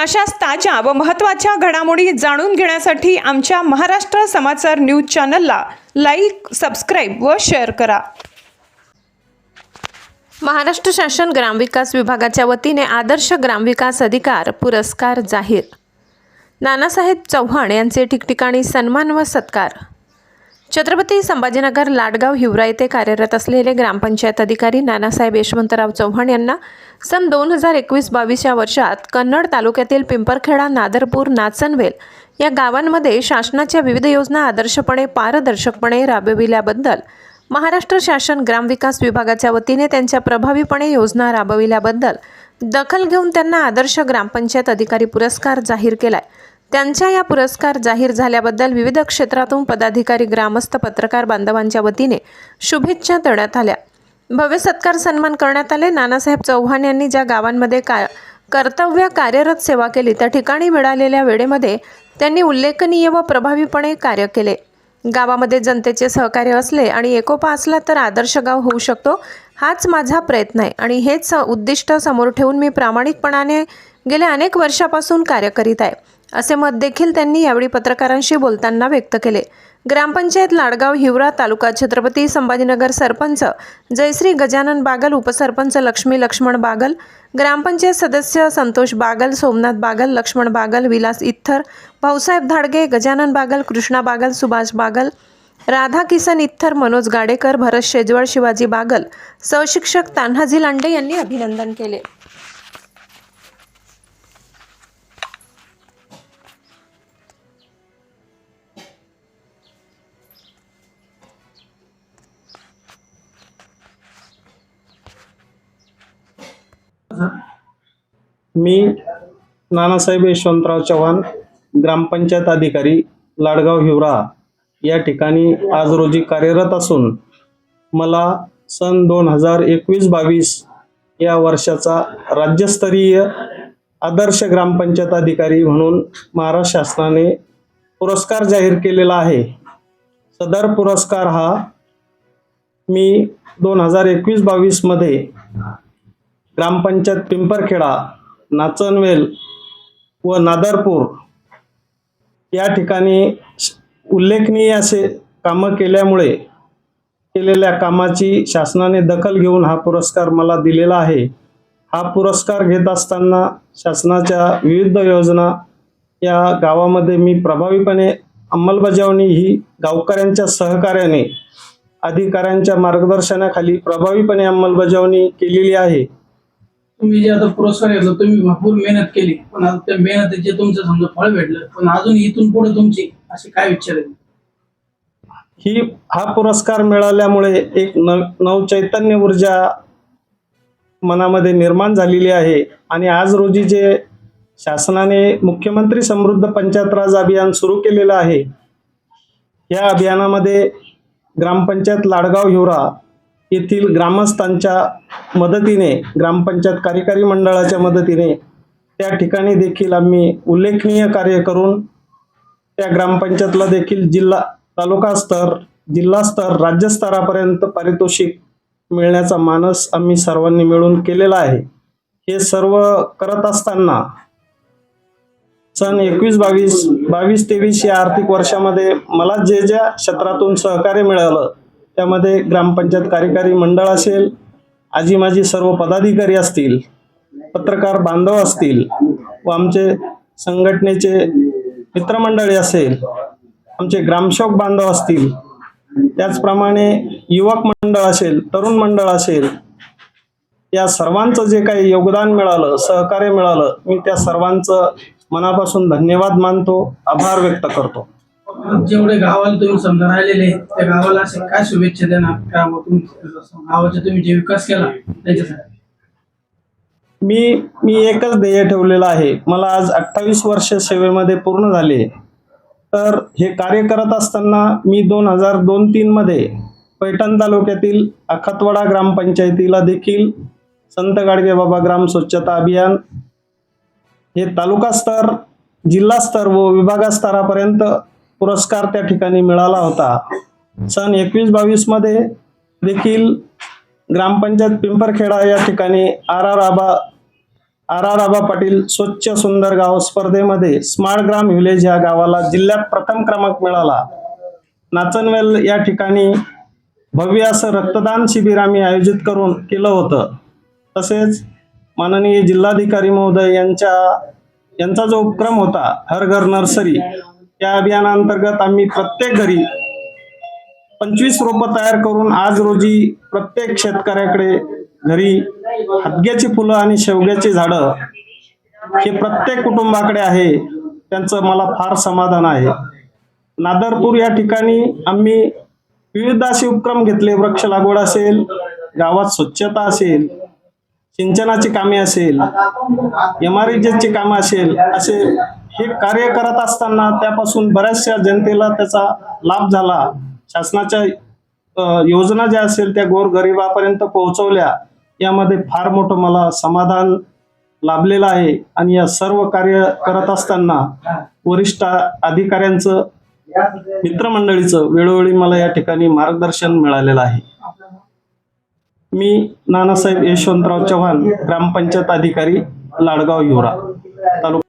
अशाच ताज्या व महत्त्वाच्या घडामोडी जाणून घेण्यासाठी आमच्या महाराष्ट्र समाचार न्यूज चॅनलला लाईक सबस्क्राईब व शेअर करा. महाराष्ट्र शासन ग्रामविकास विभागाच्या वतीने आदर्श ग्रामविकास अधिकार पुरस्कार जाहीर. नानासाहेब चव्हाण यांचे ठिकठिकाणी सन्मान व सत्कार. छत्रपती संभाजीनगर लाडगाव हिवरा येथे कार्यरत असलेले ग्रामपंचायत अधिकारी नानासाहेब यशवंतराव चव्हाण यांना सन दोन हजार एकवीस बावीस या वर्षात कन्नड तालुक्यातील पिंपरखेडा नादरपूर नाचनवेल या गावांमध्ये शासनाच्या विविध योजना आदर्शपणे पारदर्शकपणे राबविल्याबद्दल महाराष्ट्र शासन ग्रामविकास विभागाच्या वतीने त्यांच्या प्रभावीपणे योजना राबविल्याबद्दल दखल घेऊन त्यांना आदर्श ग्रामपंचायत अधिकारी पुरस्कार जाहीर केला आहे त्यांच्या या पुरस्कार जाहीर झाल्याबद्दल विविध क्षेत्रातून पदाधिकारी ग्रामस्थ पत्रकार बांधवांच्या वतीने शुभेच्छा देण्यात आल्या. भव्य सत्कार सन्मान करण्यात आले. नानासाहेब चव्हाण यांनी ज्या गावांमध्ये का कर्तव्य कार्यरत सेवा केली त्या ठिकाणी मिळालेल्या वेळेमध्ये त्यांनी उल्लेखनीय व प्रभावीपणे कार्य केले. गावामध्ये जनतेचे सहकार्य असले आणि एकोपा असला तर आदर्श गाव होऊ शकतो हाच माझा प्रयत्न आहे आणि हेच उद्दिष्ट समोर ठेवून मी प्रामाणिकपणाने गेल्या अनेक वर्षापासून कार्य करीत आहे. असे मत देखील त्यांनी यावेळी पत्रकारांशी बोलताना व्यक्त केले. ग्रामपंचायत लाडगाव हिवरा तालुका छत्रपती संभाजीनगर सरपंच जयश्री गजानन बागल उपसरपंच लक्ष्मी लक्ष्मण बागल ग्रामपंचायत सदस्य संतोष बागल सोमनाथ बागल लक्ष्मण बागल विलास इत्थर भाऊसाहेब धाडगे गजानन बागल कृष्णा बागल सुभाष बागल राधा किसन इत्थर मनोज गाडेकर भरत शेजवळ शिवाजी बागल सहशिक्षक तान्हाजी लांडे यांनी अभिनंदन केले. मी नानासाहेब यशवंतराव चव्हाण ग्रामपंचायत अधिकारी लाडगाव हिवरा. या ठिकाणी आज रोजी कार्यरत असून मला सन दोन हजार एकवीस बावीस या वर्षाचा राज्यस्तरीय आदर्श ग्रामपंचायत अधिकारी म्हणून महाराष्ट्र शासनाने पुरस्कार जाहीर केलेला आहे. सदर पुरस्कार हा मी दोन हजार एकवीस बावीसमध्ये ग्रामपंचायत पिंपरखेडा नाचनवेल व नादरपूर या ठिकाणी उल्लेखनीय असे कामं केल्यामुळे केलेल्या कामाची शासनाने दखल घेऊन हा पुरस्कार मला दिलेला आहे. हा पुरस्कार घेत असताना शासनाच्या विविध योजना या गावामध्ये मी प्रभावीपणे अंमलबजावणी ही गावकऱ्यांच्या सहकार्याने अधिकाऱ्यांच्या मार्गदर्शनाखाली प्रभावीपणे अंमलबजावणी केलेली आहे. तुम्ही जे आता पुरस्कार घेतला तुम्ही भरपूर मेहनत केली. पण आता त्या मेहनतीचे तुमचं समजा फळ भेटलं. पण अजून इथून पुढे तुमची अशी काय विचार आहे? ही हा पुरस्कार मिळाल्यामुळे एक न नवचैतन्य ऊर्जा मनामध्ये निर्माण झालेली आहे. आणि आज रोजी जे शासनाने मुख्यमंत्री समृद्ध पंचायत राज अभियान सुरू केलेलं आहे या अभियानामध्ये ग्रामपंचायत लाडगाव हिवरा येथील ग्रामस्थांच्या मदतीने ग्रामपंचायत कार्यकारी मंडळाच्या मदतीने त्या ठिकाणी देखील आम्ही उल्लेखनीय कार्य करून त्या ग्रामपंचायतला देखील जिल्हा तालुका स्तर जिल्हा स्तर राज्यस्तरापर्यंत पारितोषिक मिळण्याचा मानस आम्ही सर्वांनी मिळून केलेला आहे. हे सर्व करत असताना सन एकवीस बावीस बावीस तेवीस या आर्थिक वर्षामध्ये मला जे ज्या क्षेत्रातून सहकार्य मिळालं त्यामध्ये ग्रामपंचायत कार्यकारी मंडळ असेल आजी माझी सर्व पदाधिकारी असतील पत्रकार बांधव असतील व आमचे संघटनेचे मित्रमंडळी असेल आमचे ग्रामसेवक बांधव असतील त्याचप्रमाणे युवक मंडळ असेल तरुण मंडळ असेल या सर्वांचं जे काही योगदान मिळालं सहकार्य मिळालं मी त्या सर्वांचं मनापासून धन्यवाद मानतो आभार व्यक्त करतो. जेवढे गावाला तुम्ही समजा राहिलेले त्या गावाला असे काय शुभेच्छा देणार? गावातून गावाचा तुम्ही जे विकास केला त्याच्यासाठी? मी मी एकच ध्येय ठेवलेलं आहे. मला आज अठ्ठावीस वर्ष सेवेमध्ये पूर्ण झाले. तर हे कार्य करत असताना मी दोन हजार दोन तीनमध्ये पैठण तालुक्यातील अखातवाडा ग्रामपंचायतीला देखील संत गाडगे बाबा ग्राम स्वच्छता अभियान हे तालुका स्तर जिल्हा स्तर व विभागस्तरापर्यंत पुरस्कार त्या ठिकाणी मिळाला होता. सन एकवीस बावीसमध्ये देखील ग्रामपंचायत पिंपरखेडा या ठिकाणी R R Aaba R R Aaba Patil स्वच्छ सुंदर गाव स्पर्धेमध्ये स्मार्ट ग्राम व्हिलेज या गावाला जिल्ह्यात प्रथम क्रमांक मिळाला. नाचनवेल या ठिकाणी भव्य असं रक्तदान शिबिर आम्ही आयोजित करून केलं होतं. तसेच माननीय जिल्हाधिकारी महोदय यांच्या यांचा जो उपक्रम होता हर घर नर्सरी या अभियानांतर्गत आम्ही प्रत्येक घरी पंचवीस रोपं तयार करून आज रोजी प्रत्येक शेतकऱ्याकडे घरी हदग्याची फुलं आणि शेवग्याची झाडं हे प्रत्येक कुटुंबाकडे आहे त्यांचं मला फार समाधान आहे. नादरपूर या ठिकाणी आम्ही विविध असे उपक्रम घेतले. वृक्ष लागवड असेल गावात स्वच्छता असेल सिंचनाची कामे असेल एम आर ची कामं असेल असे हे कार्य करत असताना त्यापासून बऱ्याचशा जनतेला त्याचा लाभ झाला. शासनाच्या योजना ज्या असेल त्या गोरगरिबापर्यंत पोहोचवल्या यामध्ये फार मोठं मला समाधान लाभलेलं आहे. आणि या सर्व कार्य करत असताना वरिष्ठ अधिकाऱ्यांचं मित्रमंडळीचं वेळोवेळी मला या ठिकाणी मार्गदर्शन मिळालेलं आहे. मी नानासाहेब यशवंतराव चव्हाण ग्रामपंचायत अधिकारी लाडगाव युवरा तालुका